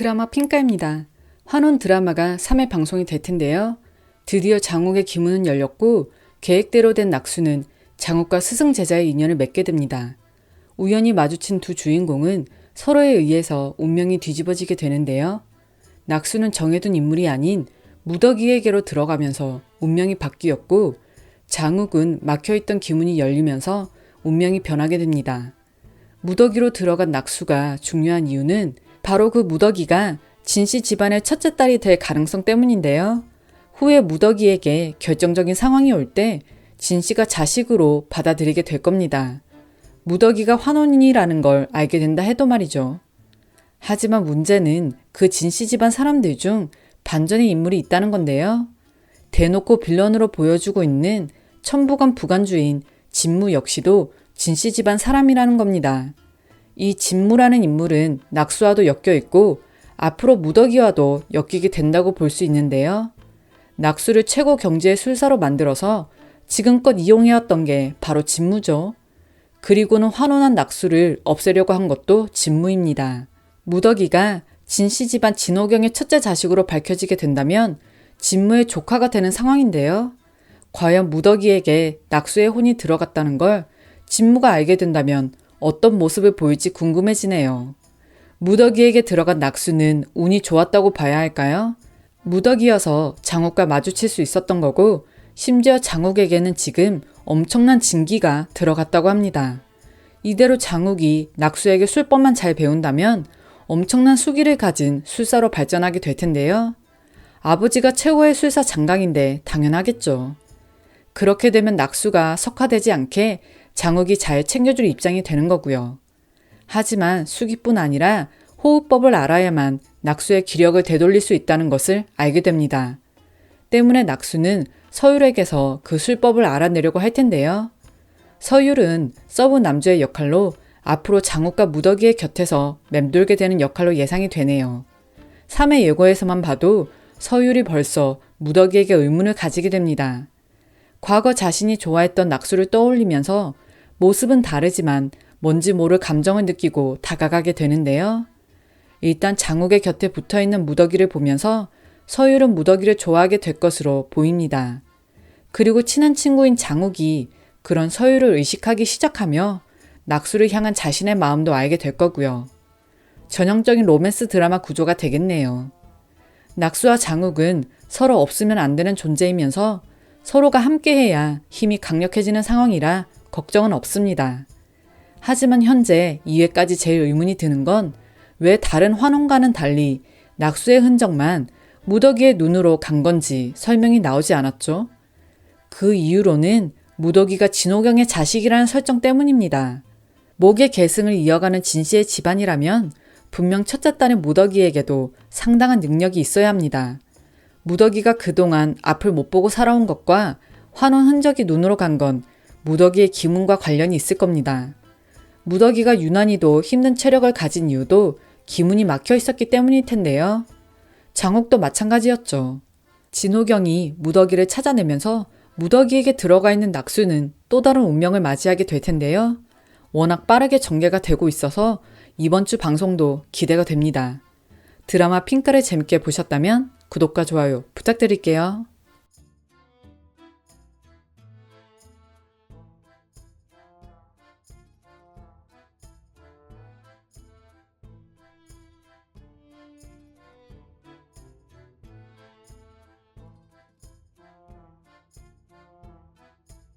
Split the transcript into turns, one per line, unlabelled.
드라마 핑가입니다. 환혼 드라마가 3회 방송이 될 텐데요. 드디어 장욱의 기문은 열렸고 계획대로 된 낙수는 장욱과 스승 제자의 인연을 맺게 됩니다. 우연히 마주친 두 주인공은 서로에 의해서 운명이 뒤집어지게 되는데요. 낙수는 정해둔 인물이 아닌 무더기에게로 들어가면서 운명이 바뀌었고 장욱은 막혀있던 기문이 열리면서 운명이 변하게 됩니다. 무더기로 들어간 낙수가 중요한 이유는 바로 그 무더기가 진씨 집안의 첫째 딸이 될 가능성 때문인데요. 후에 무더기에게 결정적인 상황이 올 때 진씨가 자식으로 받아들이게 될 겁니다. 무더기가 환혼인이라는 걸 알게 된다 해도 말이죠. 하지만 문제는 그 진씨 집안 사람들 중 반전의 인물이 있다는 건데요. 대놓고 빌런으로 보여주고 있는 천부관 부관주인 진무 역시도 진씨 집안 사람이라는 겁니다. 이 진무라는 인물은 낙수와도 엮여 있고 앞으로 무더기와도 엮이게 된다고 볼 수 있는데요. 낙수를 최고 경제의 술사로 만들어서 지금껏 이용해왔던 게 바로 진무죠. 그리고는 환원한 낙수를 없애려고 한 것도 진무입니다. 무더기가 진씨 집안 진호경의 첫째 자식으로 밝혀지게 된다면 진무의 조카가 되는 상황인데요. 과연 무더기에게 낙수의 혼이 들어갔다는 걸 진무가 알게 된다면 어떤 모습을 보일지 궁금해지네요. 무더기에게 들어간 낙수는 운이 좋았다고 봐야 할까요? 무더기여서 장욱과 마주칠 수 있었던 거고 심지어 장욱에게는 지금 엄청난 진기가 들어갔다고 합니다. 이대로 장욱이 낙수에게 술법만 잘 배운다면 엄청난 수기를 가진 술사로 발전하게 될 텐데요. 아버지가 최고의 술사 장강인데 당연하겠죠. 그렇게 되면 낙수가 석화되지 않게 장욱이 잘 챙겨줄 입장이 되는 거고요. 하지만 수기뿐 아니라 호흡법을 알아야만 낙수의 기력을 되돌릴 수 있다는 것을 알게 됩니다. 때문에 낙수는 서율에게서 그 술법을 알아내려고 할 텐데요. 서율은 서브 남주의 역할로 앞으로 장욱과 무더기의 곁에서 맴돌게 되는 역할로 예상이 되네요. 3회 예고에서만 봐도 서율이 벌써 무더기에게 의문을 가지게 됩니다. 과거 자신이 좋아했던 낙수를 떠올리면서 모습은 다르지만 뭔지 모를 감정을 느끼고 다가가게 되는데요. 일단 장욱의 곁에 붙어 있는 무더기를 보면서 서율은 무더기를 좋아하게 될 것으로 보입니다. 그리고 친한 친구인 장욱이 그런 서율을 의식하기 시작하며 낙수를 향한 자신의 마음도 알게 될 거고요. 전형적인 로맨스 드라마 구조가 되겠네요. 낙수와 장욱은 서로 없으면 안 되는 존재이면서 서로가 함께해야 힘이 강력해지는 상황이라 걱정은 없습니다. 하지만 현재 2회까지 제일 의문이 드는 건 왜 다른 환원과는 달리 낙수의 흔적만 무더기의 눈으로 간 건지 설명이 나오지 않았죠? 그 이유로는 무더기가 진호경의 자식이라는 설정 때문입니다. 목의 계승을 이어가는 진 씨의 집안이라면 분명 첫째 딸의 무더기에게도 상당한 능력이 있어야 합니다. 무더기가 그동안 앞을 못 보고 살아온 것과 환원 흔적이 눈으로 간 건 무더기의 기문과 관련이 있을 겁니다. 무더기가 유난히도 힘든 체력을 가진 이유도 기문이 막혀 있었기 때문일 텐데요. 장옥도 마찬가지였죠. 진호경이 무더기를 찾아내면서 무더기에게 들어가 있는 낙수는 또 다른 운명을 맞이하게 될 텐데요. 워낙 빠르게 전개가 되고 있어서 이번 주 방송도 기대가 됩니다. 드라마 핑크를 재밌게 보셨다면 구독과 좋아요 부탁드릴게요.